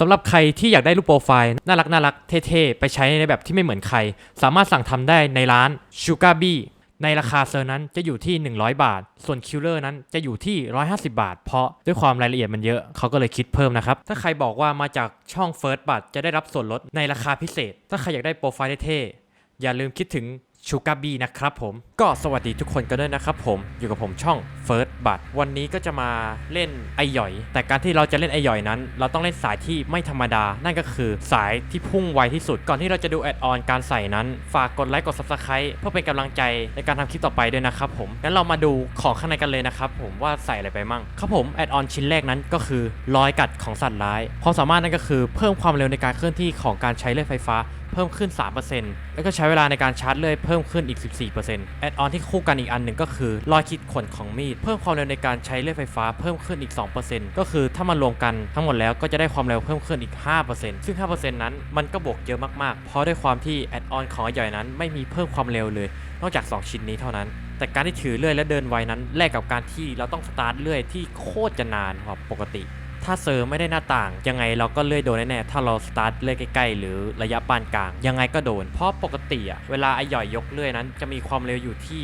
สำหรับใครที่อยากได้รูปโปรไฟล์น่ารักน่ารักเท่ๆ ไปใช้ในแบบที่ไม่เหมือนใคร สามารถสั่งทำได้ในร้าน Sugar Bee ในราคาเซอร์นั้นจะอยู่ที่ 100 บาท ส่วนคิลเลอร์นั้นจะอยู่ที่ 150 บาท เพราะด้วยความรายละเอียดมันเยอะเขาก็เลยคิดเพิ่มนะครับ ถ้าใครบอกว่ามาจากช่อง First บัตจะได้รับส่วนลดในราคาพิเศษ ถ้าใครอยากได้โปรไฟล์เท่ๆอย่าลืมคิดถึง ชูกาบีนะครับผมก็สวัสดีทุกคนกันด้วยนะครับผมอยู่กับผมช่อง First บัตวันนี้ก็จะมาเล่นไอหย่อย แต่การที่เราจะเล่นไอหย่อยนั้น เราต้องเล่นสายที่ไม่ธรรมดา นั่นก็คือสายที่พุ่งไวที่สุด ก่อนที่เราจะดูแอดออนการใส่นั้น ฝากกดไลค์กด Subscribe เพื่อเป็นกำลังใจในการทำคลิปต่อไปด้วยนะครับผมงั้นเรามาดูของข้างในกันเลยนะครับผมว่าใส่อะไรไปมั่งครับผมแอดออนชิ้นแรกนั้นก็คือรอยกัดของสัตว์ร้ายความสามารถนั่นก็คือเพิ่มความเร็วในการเคลื่อนที่ของการใช้เลือดไฟฟ้า เพิ่มขึ้น 3%แล้วก็ใช้เวลาในการชาร์จเลื่อยเพิ่มขึ้นอีก 14%แอดออนที่คู่กันอีกอันหนึ่งก็คือรอยขีดข่วนของมีด เพิ่มความเร็วในการใช้เลื่อยไฟฟ้าเพิ่มขึ้นอีก 2%ก็คือถ้ามารวมกันทั้งหมดแล้วก็จะได้ความเร็วเพิ่มขึ้นอีก 5%ซึ่ง 5%นั้นมันก็บวกเยอะมากๆ เพราะด้วยความที่แอดออนของใหญ่นั้นไม่มีเพิ่มความเร็วเลย นอกจาก 2 ชิ้นนี้เท่านั้นแต่การที่ถือเลื่อยและเดินไวนั้นแลกกับการที่เราต้องสตาร์ทเลื่อยที่โคตรจะนานกว่าปกติ ถ้าเซอร์ไม่ได้หน้าต่าง ยังไงเราก็เลื่อยโดนแน่ๆถ้าเราสตาร์ทเลื่อยใกล้ๆ หรือระยะปานกลาง ยังไงก็โดน เพราะปกติอะเวลาไอหย่อยยกเลื่อยนั้นจะมีความเร็วอยู่ที่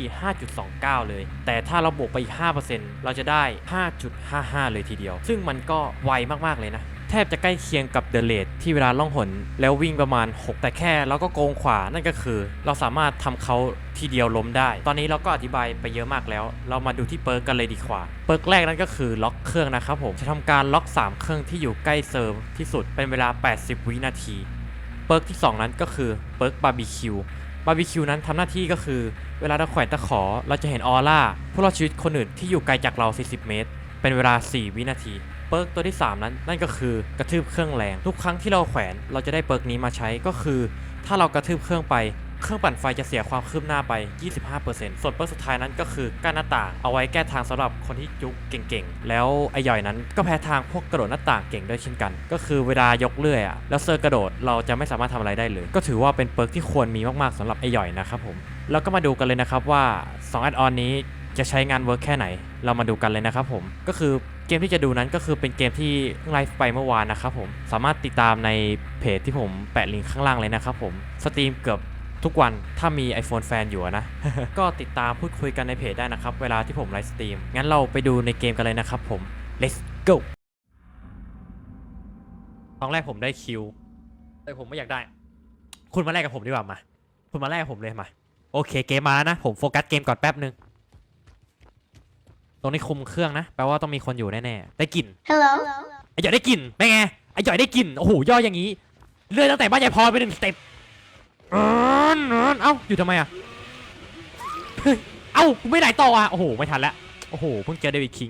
5.29 เลย แต่ถ้าเราบวกไปอีก 5%เราจะได้ 5.55 เลยทีเดียว ซึ่งมันก็ไวมากๆเลยนะ แทบจะใกล้เคียงกับเดอะเลดที่เวลาล่องหนแล้ววิ่งประมาณ 6 แต่แค่เราก็โกงขวานั่นก็คือ เราสามารถทำเขาทีเดียวล้มได้ ตอนนี้เราก็อธิบายไปเยอะมากแล้ว เรามาดูที่เปิร์กกันเลยดีกว่า เปิร์กแรกนั่นก็คือล็อกเครื่องนะครับผมจะทำการล็อก 3 เครื่องที่อยู่ใกล้เซิร์ฟที่สุดเป็นเวลา 80 วินาทีเปิร์กที่ 2 นั้นก็คือเปิร์กบาร์บีคิวบาร์บีคิวนั้นทำหน้าที่ก็คือ เวลาเราแขวนตะขอเราจะเห็นออร่าผู้รอดชีวิตคนอื่นที่อยู่ไกลจากเรา 40 เมตร เป็นเวลา 4 วินาที เปิร์กตัวที่ 3 นั้น นั่นก็คือกระทืบเครื่องแรง ทุกครั้งที่เราแขวนเราจะได้เปิร์กนี้มาใช้ก็คือ ถ้าเรากระทืบเครื่องไปเครื่องปั่นไฟจะเสียความคืบหน้าไป 25%ส่วนเปิร์กสุดท้ายนั้นก็คือกั้นหน้าต่าง เอาไว้แก้ทางสำหรับคนที่จุกเก่งๆ แล้วไอ้ย่อยนั้นก็แพ้ทางพวกกระโดดหน้าต่างเก่งด้วยเช่นกัน ก็คือเวลายกเลื่อยอะแล้วเซอร์กระโดดเราจะไม่สามารถทำอะไรได้เลย ก็ถือว่าเป็นเปิร์กที่ควรมีมากๆสำหรับไอ้ย่อยนะครับผม แล้วก็มาดูกันเลยนะครับว่า2แอดออนนี้จะใช้งานเวิร์กแค่ไหน เรามาดูกันเลยนะครับผม ก็คือ กมที่จะดูนั้นก็คือเป็นเกมที่ไลฟ์ไปเมื่อวานนะครับผมสามารถติดตามในเพจที่ผมแปะลิงก์ข้างล่างเลยนะครับผมสตรีมเกือบทุกวันถ้ามี iPhone แฟนอยู่นะ ก็ติดตามพูดคุยกันในเพจได้นะครับ เวลาที่ผมไลฟ์สตรีม งั้นเราไปดูในเกมกันเลยนะครับผม let's go ตอนแรกผมได้คิว แต่ผมไม่อยากได้ คุณมาแลกกับผมดีกว่ามา คุณมาแลกกับผมเลยมา โอเคเกมมาแล้วนะ ผมโฟกัสเกมก่อนแป๊บนึง ตรงนี้คุมเครื่องนะ แปลว่าต้องมีคนอยู่แน่ๆ ได้กลิ่น Hello. ไอ้หย่อยได้กลิ่นเป็นไง ไอ้หย่อยได้กลิ่น โอ้โห ย่ออย่างนี้ เลื่อนตั้งแต่บ้านยายพรไปหนึ่งสเต็ปเอิ้นเอิ้นเอ้า อยู่ทำไมอะเฮ้ยเอ้ากูไม่ไหนต่ออะ โอ้โห ไม่ทันแล้วโอ้โห เพิ่งเจอเดวิดคิง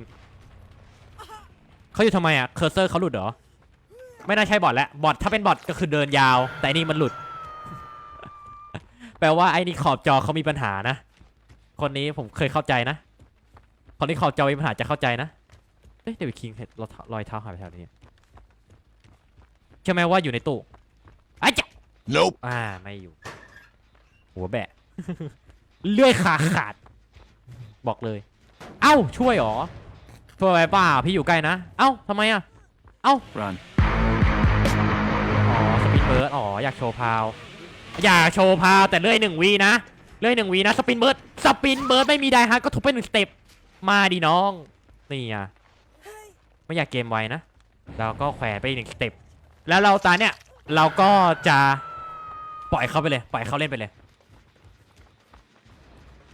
เขาอยู่ทำไมอะ เคอร์เซอร์เขาหลุดเหรอ ไม่น่าใช่บอทแล้ว บอทถ้าเป็นบอทก็คือเดินยาว แต่อันนี่มันหลุด แปลว่าไอ้นี่ขอบจอเขามีปัญหานะ คนนี้ผมเคยเข้าใจนะ คนที่ขอบจอมีปัญหาจะเข้าใจนะเอ้ยเดวิดคิงเห็นรอยเท้ารอยเท้าหายไปแถวนี้ใช่ไหมว่าอยู่ในตู้อ้ายจ๊ะ Nope. อ่าไม่อยู่ หัวแบะ เลื่อยขาขาด บอกเลย เอ้าช่วยเหรอช่วยไปเปล่าพี่อยู่ใกล้นะ เอ้าทำไมอะ เอ้า Run. อ๋อสปินเบิร์ดอ๋ออยากโชว์พาว อยากโชว์พาวแต่เลื่อยหนึ่งวีนะ เลื่อยหนึ่งวีนะสปินเบิร์ดสปินเบิร์ดไม่มีไดฮาร์ดก็ทุบไปหนึ่งสเต็ป มาดิน้อง นี่อะไม่อยากเกมไวนะ เราก็แขวนไปอีกหนึ่งสเต็ปแล้วเราตาเนี่ยเราก็จะปล่อยเขาไปเลย ปล่อยเขาเล่นไปเลย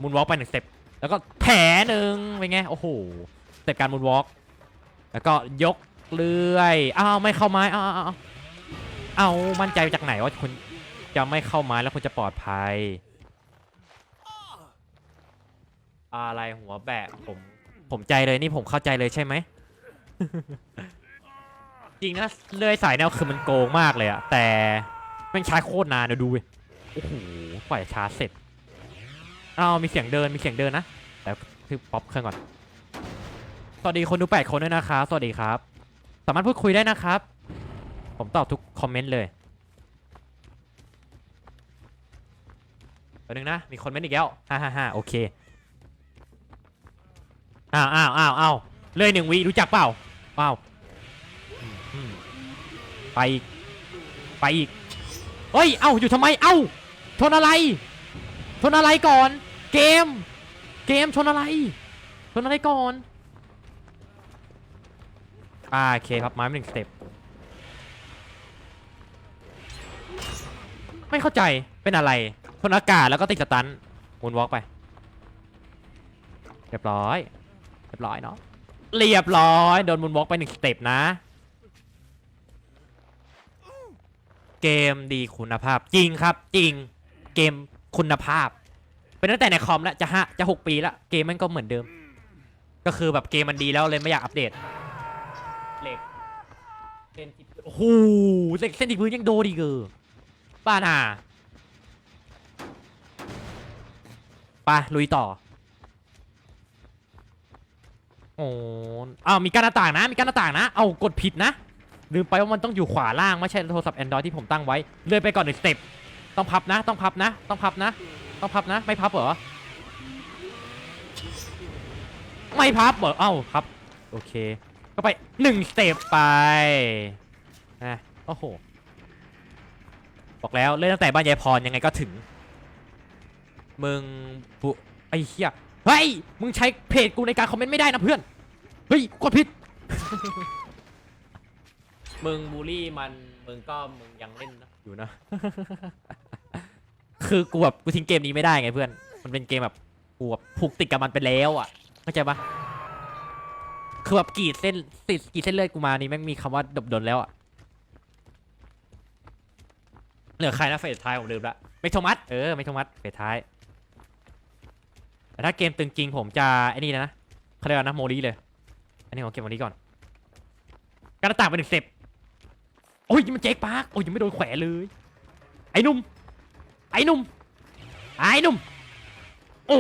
มูนวอล์กไปหนึ่งสเต็ปแล้วก็แผลหนึ่งเป็นไง โอ้โหสเต็ปการมูนวอล์กแล้วก็ยกเลื่อยอ้าวไม่เข้าไม้อ้าวอ้าวอ้าวเอามั่นใจจากไหนว่าคุณจะไม่เข้าไม้แล้วคุณจะปลอดภัย อะไรหัวแบะผมผมใจเลยนี่ผมเข้าใจเลยใช่ไหม จริงนะเลื่อยสายแนวคือมันโกงมากเลยอะแต่ม่งใช้โคตรนานเดี๋ยวดูโอ้โหกว่าจะชาร์จเสร็จอ้าวมีเสียงเดินมีเสียงเดินนะแต่คือป๊อปเครื่องก่อน สวัสดีคนดูแปดคนด้วยนะครับสวัสดีครับ สามารถพูดคุยได้นะครับ ผมตอบทุกคอมเมนต์เลยตัวนึงนะ มีคนเมนต์อีกแล้วฮ่าฮ่าฮ่าโอเค อ้าวอ้าวอ้าวอ้าวเลยหนึ่งวิรู้จักเปล่าอ้าวอืมอืมไปอีกไปอีกเฮ้ยเอ้าอยู่ทำไมเอ้าชนอะไรชนอะไรก่อน เกม เกมชนอะไรชนอะไรก่อนอ่าโอเคครับไม้หนึ่งสเต็ปไม่เข้าใจเป็นอะไรชนอากาศแล้วก็ติดสตันมูนวอล์กไปเรียบร้อย เรียบร้อยเนาะเรียบร้อยโดนมูนวอล์กไปหนึ่งสเต็ปนะ เกมดีคุณภาพจริงครับ จริงเกมคุณภาพ เป็นตั้งแต่ในคอมแล้วจะห้าจะหกปีแล้วเกมมันก็เหมือนเดิม ก็คือแบบเกมมันดีแล้วเลยไม่อยากอัปเดตเหล็กเส้นที่โอ้โหเหล็กเส้นที่พื้นยังโดนอีกเออป้าน่าไปลุยต่อ โอ้อ้าวมีการหน้าต่างนะ มีการหน้าต่างนะ เอากดผิดนะ ลืมไปว่ามันต้องอยู่ขวาล่างไม่ใช่โทรศัพท์ Android ที่ผมตั้งไว้ เลื่อนไปก่อนหนึ่งสเต็ป ต้องพับนะ ต้องพับนะ ต้องพับนะ ต้องพับนะ ไม่พับเหรอ ไม่พับเหรอ เอ้าครับ โอเค ก็ไปหนึ่งสเต็ปไปนะโอ้โห บอกแล้วเล่นตั้งแต่บ้านยายพรยังไงก็ถึง มึงบุไอ้เหี้ย เฮ้ย มึงใช้เพจกูในการคอมเมนต์ไม่ได้นะเพื่อน เฮ้ยกดผิด มึงบูลลี่มัน มึงก็มึงยังเล่นนะ อยู่นะ คือกูแบบกูทิ้งเกมนี้ไม่ได้ไงเพื่อน มันเป็นเกมแบบกูแบบผูกติดกับมันไปแล้วอะ เข้าใจปะคือแบบกรีดเส้นติดกรีดเส้นเลือดกูมานี่แม่งมีคำว่าดบดนแล้วอะ เหลือใครนะเฟสท้ายผมลืมละ ไม่โทมัส เออ ไม่โทมัส เฟสท้าย แต่ถ้าเกมตึงจริงผมจะไอ้นี่นะเขาเรียกว่านะโมลีเลย อันนี้ของเก็บโมลีก่อนการต่างเป็นหนึ่งเต็ปโอ้ยมันเจ๊กปาร์กโอ้ยยังไม่โดนแขวนเลย ไอ้นุ่ม ไอ้นุ่ม ไอ้นุ่ม โอ้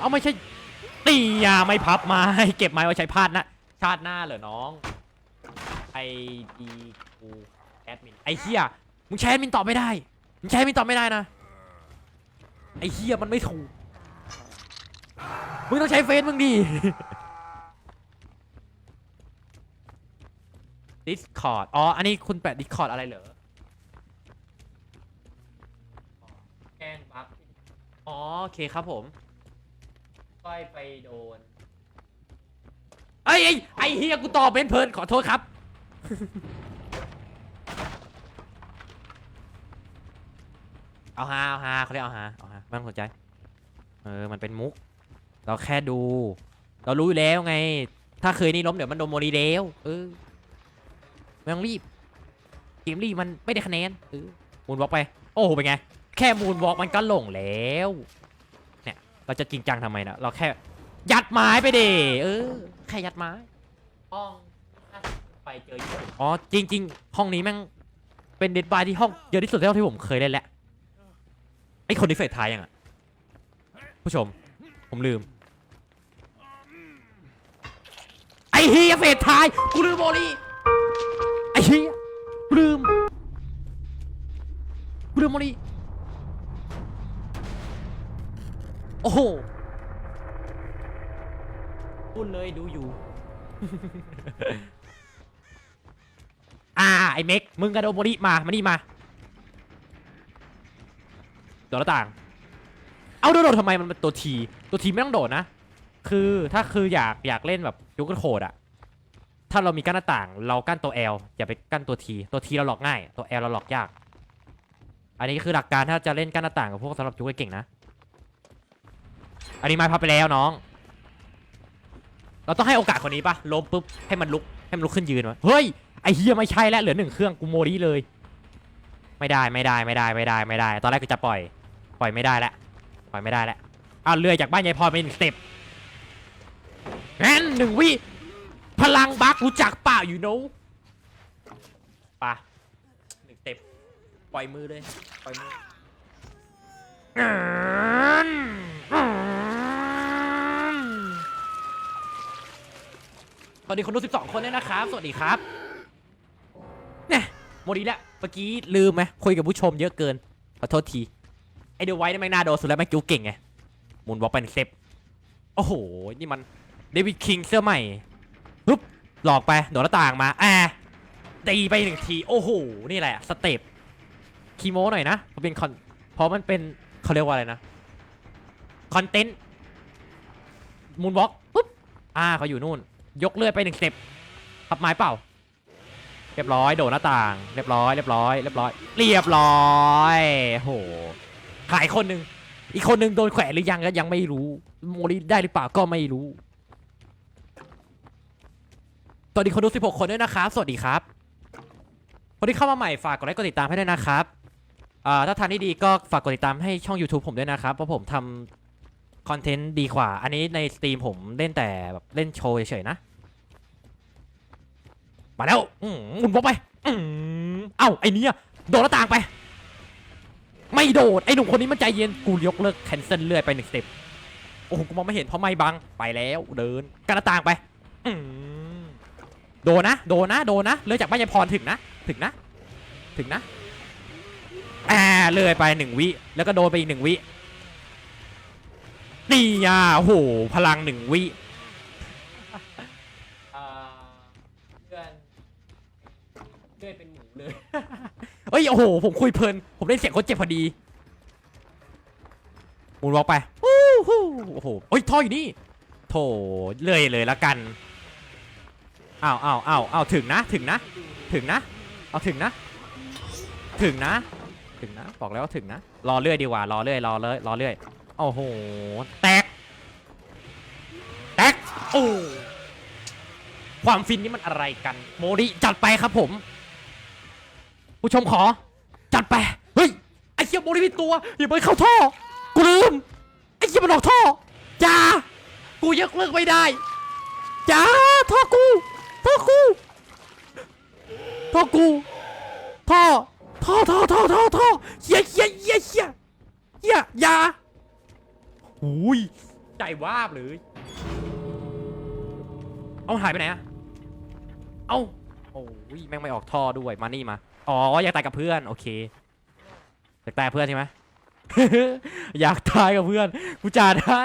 เอาไม่ใช่ตียาไม่พับไม้เก็บไม้ไว้ใช้พาดนะชาติหน้าเหรอน้อง ไอดีกูแอดมิน ไอเฮียมึงใช้แอดมินตอบไม่ได้ มึงใช้แอดมินตอบไม่ได้นะ ไอเฮียมันไม่ถูก มึงต้องใช้เฟซมึงดิ Discord อ๋อ อันนี้คุณแปะ Discord อะไรเหรอ แกล้งบัฟอ๋อ โอเคครับผมก้อยไปโดน ไอ้ไอ้ยไอ้เฮียกูตอบเป็นเพลินขอโทษครับ เอาฮาเอาฮาเขาเรียกเอาฮาเอาฮาไม่ต้องสนใจ เออ มันเป็นมุก เราแค่ดู เรารู้อยู่แล้วไง ถ้าเคยนี่ล้มเดี๋ยวมันโดนโมรีแล้วเออไม่ต้องรีบเกมรีบมันไม่ได้คะแนนเออมูนวอล์กไป โอ้โหเป็นไง แค่มูนวอล์กมันก็หลงแล้ว เนี่ย เราจะจริงจังทำไมนะเราแค่ ยัดไม้ไปเดเออ แค่ยัดไม้ห้องไปเจออยู่อ๋อจริง ๆ ห้องนี้แม่งเป็นเดดบายที่ห้องเยอะที่สุดเท่าที่ผมเคยเล่นแหละไอ้คนที่เฟสท้ายยังอะผู้ชม ผมลืม ไอ้เฮียเฟสท้ายกูลืมโมลีไอ้เฮียกูลืมกูลืมโมลีโอ้โหพูดเลยดูอยู่ อ่าไอ้เม็กมึงกระโดดโมลีมามานี่มาโดดหน้าต่าง เอาโดดโดดทำไมมันเป็นตัวที ตัวทีไม่ต้องโดดนะ คือถ้าคืออยากอยากเล่นแบบยุคโคดอะถ้าเรามีกั้นหน้าต่างเรากั้นตัว L อย่าไปกั้นตัวทีตัวทีเราหลอกง่าย ตัว L เราหลอกยาก อันนี้คือหลักการถ้าจะเล่นกั้นหน้าต่างกับพวกสำหรับยุคเก่งนะ อันนี้ไม้พับไปแล้วน้อง เราต้องให้โอกาสคนนี้ปะล้มปุ๊บให้มันลุกให้มันลุกขึ้นยืนวะเฮ้ยไอเฮียไม่ใช่แล้วเหลือหนึ่งเครื่องกูโมดีเลย ไม่ได้ไม่ได้ไม่ได้ไม่ได้ไม่ได้ ตอนแรกกูจะปล่อย ปล่อยไม่ได้แล้วปล่อยไม่ได้แล้วอ้าวเลื่อยจากบ้านยายพรไปหนึ่งสเต็ป งั้นหนึ่งวิ พลังบักรู้จักเปล่าอยู่โน้ปะหนึ่งสเต็ปปล่อยมือเลย ปล่อยมือสวัสดีคนดู 12 คนด้วยนะครับ สวัสดีครับเนี่ยโมดีแล้วเมื่อกี้ลืมไหมคุยกับผู้ชมเยอะเกิน ขอโทษที ไอเดอะไวท์นี่แม่งน่าโดนสุดแล้วแม่งกิ้วเก่งไงมูนวอล์กเป็นเซฟโอ้โห นี่มัน เดวิดคิงเสื้อใหม่ปึ๊บหลอกไปโดดหน้าต่างมาแอะตีไปหนึ่งที โอ้โห นี่แหละ สเต็ปคีโมหน่อยนะเพราะเป็นคอนเพราะมันเป็นเขาเรียกว่าอะไรนะ คอนเทนต์มูนบล็อกปุ๊บ อ่าเขาอยู่นู่น ยกเลื่อยไปหนึ่งสเต็ปขับไม้เปล่า เรียบร้อย โดดหน้าต่าง เรียบร้อย เรียบร้อย เรียบร้อย เรียบร้อยโห ขายคนหนึ่ง อีกคนหนึ่งโดนแขวนหรือยังก็ยังไม่รู้ โมลิได้หรือเปล่าก็ไม่รู้ สวัสดีคนดู 16 คนด้วยนะครับ สวัสดีครับ คนที่เข้ามาใหม่ฝากกดไลค์กดติดตามให้ด้วยนะครับอ่าถ้าทานที่ดีก็ฝากกดติดตามให้ช่อง YouTube ผมด้วยนะครับ เพราะผมทำคอนเทนต์ดีกว่า อันนี้ในสตรีมผมเล่นแต่แบบเล่นโชว์เฉยๆนะ มาแล้วอืมหมุนบล็อกไปอืมเอ้าไอ้เนี่ยโดดหน้าต่างไป ไม่โดด ไอ้หนุ่มคนนี้มันใจเย็น กูยกเลิกแคนเซิลเลื่อยไปหนึ่งสเต็ป โอ้โห กูมองไม่เห็นเพราะไม่บัง ไปแล้ว เดินกันหน้าต่างไป อืม โดนนะ โดนนะ โดนนะ เลื่อยจากบ้านยายพรถึงนะ ถึงนะ ถึงนะอ่าเลื่อยไปหนึ่งวิ แล้วก็โดนไปอีกหนึ่งวิ นี่อะโอ้โหพลังหนึ่งวิเลื่อนเลื่อยเป็นหมูเลยเฮ้ย โอ้โห ผมคุยเพลิน ผมได้เสียงคนเจ็บพอดีหมุนวอล์กไปวู้ฮู้โอ้โหเฮ้ย ท่ออยู่นี่ โถ เลื่อยเลยละกัน อ้าวอ้าวอ้าวอ้าวถึงนะถึงนะถึงนะ เอาถึงนะ ถึงนะ ถึงนะ บอกแล้วว่าถึงนะ รอเลื่อยดีกว่ารอเลื่อยรอเลื่อยรอเลื่อยโอ้โหแตกแตกโอ้ความฟินนี่มันอะไรกัน โมริจัดไปครับผม ผู้ชมขอ จัดไปเฮ้ยไอ้เชี่ยโมริมีตัวอย่าไปเข้าท่อกูลืมไอ้เชี่ยมันออกท่อจ้ากูยกเลิกไม่ได้จ้าท่อกู ท่อกูท่อกูท่อท่อท่อท่อท่อท่อเฮียเฮียเฮียเฮียเฮียอยาหุยใจวาบเลยเอาหายไปไหนอะเอาโอ้ยแม่งไม่ออกท่อด้วยมานี่มาอ๋ออยากตายกับเพื่อนโอเคอยากตายเพื่อนใช่ไหมอยากตายกับเพื่อนกูจ่าได้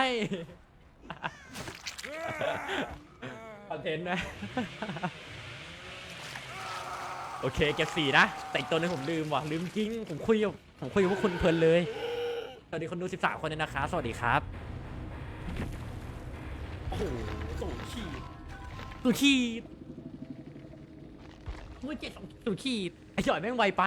อนเทนต์นะ โอเคเก็บสี่นะ แต่อีกตัวนึงผมลืมว่ะลืมจริง ผมคุยกับผมคุยกับพวกคุณเพลินเลย สวัสดีคนดู 13 คนเลยนะคะ สวัสดีครับ โอ้โหสูงขีดสูงขีดเมื่อเจ็ดสองสูงขีดไอ้จ่อยแม่งไวไป